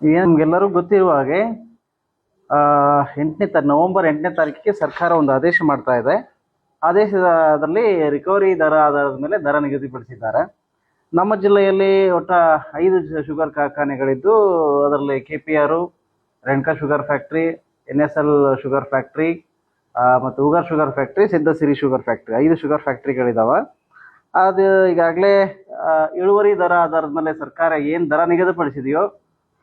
ನಮ್ಗೆಲ್ಲರೂ ಗೊತ್ತಿರುವ ಹಾಗೆ ಎಂಟನೇ ತ, ನವೆಂಬರ್ ಎಂಟನೇ ತಾರೀಕಿಗೆ ಸರ್ಕಾರ ಒಂದು ಆದೇಶ ಮಾಡ್ತಾ ಇದೆ. ಆದೇಶದಲ್ಲಿ ರಿಕವರಿ ದರ ಆಧಾರದ ಮೇಲೆ ದರ ನಿಗದಿಪಡಿಸಿದ್ದಾರೆ. ನಮ್ಮ ಜಿಲ್ಲೆಯಲ್ಲಿ ಒಟ್ಟ ಐದು ಶುಗರ್ ಕಾರ್ಖಾನೆಗಳಿದ್ದು, ಅದರಲ್ಲಿ K P R Renuka sugar factory N S L sugar factory ಮತ್ತು Ugar sugar factory Siddhasiri sugar factory ಐದು ಶುಗರ್ ಫ್ಯಾಕ್ಟ್ರಿಗಳಿದಾವೆ ಅದು ಈಗಾಗಲೇ ಇಳುವರಿ ದರ ಆಧಾರದ ಮೇಲೆ ಸರ್ಕಾರ ಏನು ದರ ನಿಗದಿಪಡಿಸಿದೆಯೋ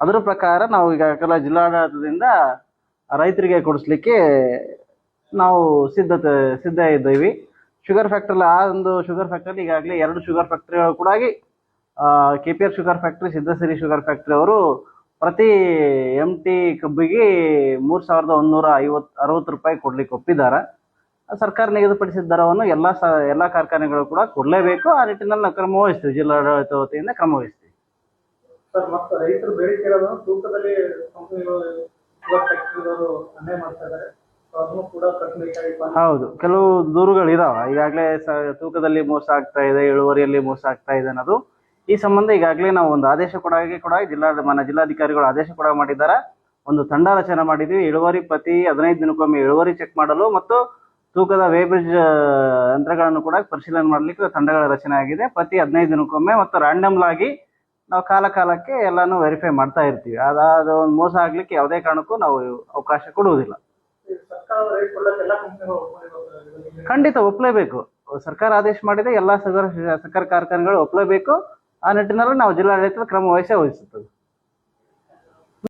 ಅದರ ಪ್ರಕಾರ ನಾವು ಈಗಾಗಲೇ ಜಿಲ್ಲಾಡಳಿತದಿಂದ ರೈತರಿಗೆ ಕೊಡಿಸ್ಲಿಕ್ಕೆ ನಾವು ಸಿದ್ಧತೆ, ಸಿದ್ಧ ಇದ್ದೀವಿ. ಶುಗರ್ ಫ್ಯಾಕ್ಟ್ರಿಲಿ ಆ ಒಂದು ಶುಗರ್ ಫ್ಯಾಕ್ಟ್ರಿಲಿ ಈಗಾಗಲೇ ಎರಡು ಶುಗರ್ ಫ್ಯಾಕ್ಟ್ರಿಗಳು ಕೂಡ K P R sugar factory Siddhasiri sugar factory ಅವರು ಪ್ರತಿ ಎಂ ಟಿ ಕಬ್ಬಿಗೆ ಮೂರು ಸಾವಿರದ ಒಂದೂರ ಐವತ್ತು ಅರವತ್ತು ರೂಪಾಯಿ ಕೊಡ್ಲಿಕ್ಕೆ ಒಪ್ಪಿದ್ದಾರೆ. ಸರ್ಕಾರ ನಿಗದಿಪಡಿಸಿದ ದರವನ್ನು ಎಲ್ಲ ಸ ಎಲ್ಲ ಕಾರ್ಖಾನೆಗಳು ಕೂಡ ಕೊಡಲೇಬೇಕು. ಆ ನಿಟ್ಟಿನಲ್ಲಿ ನಾವು ಕ್ರಮ ವಹಿಸ್ತೀವಿ. ಜಿಲ್ಲಾಡಳಿತ ವತಿಯಿಂದ ಕ್ರಮ ವಹಿಸ್ತೀವಿ. ಸರ್ ಮತ್ತೆ ರೈತರು ಬೇಡಿಕೆಗಳನ್ನು ತೂಕದಲ್ಲಿ ಕಂಪನಿಗಳು ಶುಗರ್ ಫ್ಯಾಕ್ಟರಿಗಳು ಅನ್ಯಾಯ ಮಾಡ್ತಾ ಇದ್ದಾರೆ ಸೊ ಅದನ್ನು ಕೂಡ ಹೌದು. ಕೆಲವು ದೂರುಗಳು ಇದಾವೆ. ಈಗಾಗಲೇ ತೂಕದಲ್ಲಿ ಮೋಸ ಆಗ್ತಾ ಇದೆ ಇಳುವರಿಯಲ್ಲಿ ಮೋಸ ಆಗ್ತಾ ಇದೆ ಅನ್ನೋದು. ಈ ಸಂಬಂಧ ಈಗಾಗಲೇ ನಾವು ಒಂದು ಆದೇಶ ಕೂಡ ಕೂಡ ಜಿಲ್ಲಾ ಮನ ಜಿಲ್ಲಾಧಿಕಾರಿಗಳು ಆದೇಶ ಕೂಡ ಮಾಡಿದ್ದಾರೆ. ಒಂದು ತಂಡ ರಚನೆ ಮಾಡಿದ್ವಿ. ಇಳುವರಿ ಪ್ರತಿ ಹದಿನೈದು ದಿನಕ್ಕೊಮ್ಮೆ ಇಳುವರಿ ಚೆಕ್ ಮಾಡಲು ಮತ್ತು ತೂಕದ ವೇಬ್ರಿಡ್ಜ್ ಯಂತ್ರಗಳನ್ನು ಕೂಡ ಪರಿಶೀಲನೆ ಮಾಡಲಿಕ್ಕೆ ತಂಡಗಳ ರಚನೆ ಆಗಿದೆ. ಪ್ರತಿ ಹದಿನೈದು ದಿನಕ್ಕೊಮ್ಮೆ ಮತ್ತು ರ್ಯಾಂಡಮ್ ಆಗಿ ನಾವು ಕಾಲ ಕಾಲಕ್ಕೆ ಎಲ್ಲಾನು ವೆರಿಫೈ ಮಾಡ್ತಾ ಇರ್ತೀವಿ. ಅದಾದ ಒಂದು ಮೋಸ ಆಗ್ಲಿಕ್ಕೆ ಯಾವುದೇ ಕಾರಣಕ್ಕೂ ನಾವು ಅವಕಾಶ ಕೊಡುವುದಿಲ್ಲ. ಖಂಡಿತ ಒಪ್ಪಲೇಬೇಕು ಸರ್ಕಾರ ಆದೇಶ ಮಾಡಿದೆ, ಎಲ್ಲ ಸಕ್ಕರೆ ಕಾರ್ಖಾನೆಗಳು ಒಪ್ಪಲೇಬೇಕು ಆ ನಿಟ್ಟಿನಲ್ಲಿ ನಾವು ಜಿಲ್ಲಾಡಳಿತದ ಕ್ರಮ ವಹಿಸೇ ವಹಿಸುತ್ತದೆ.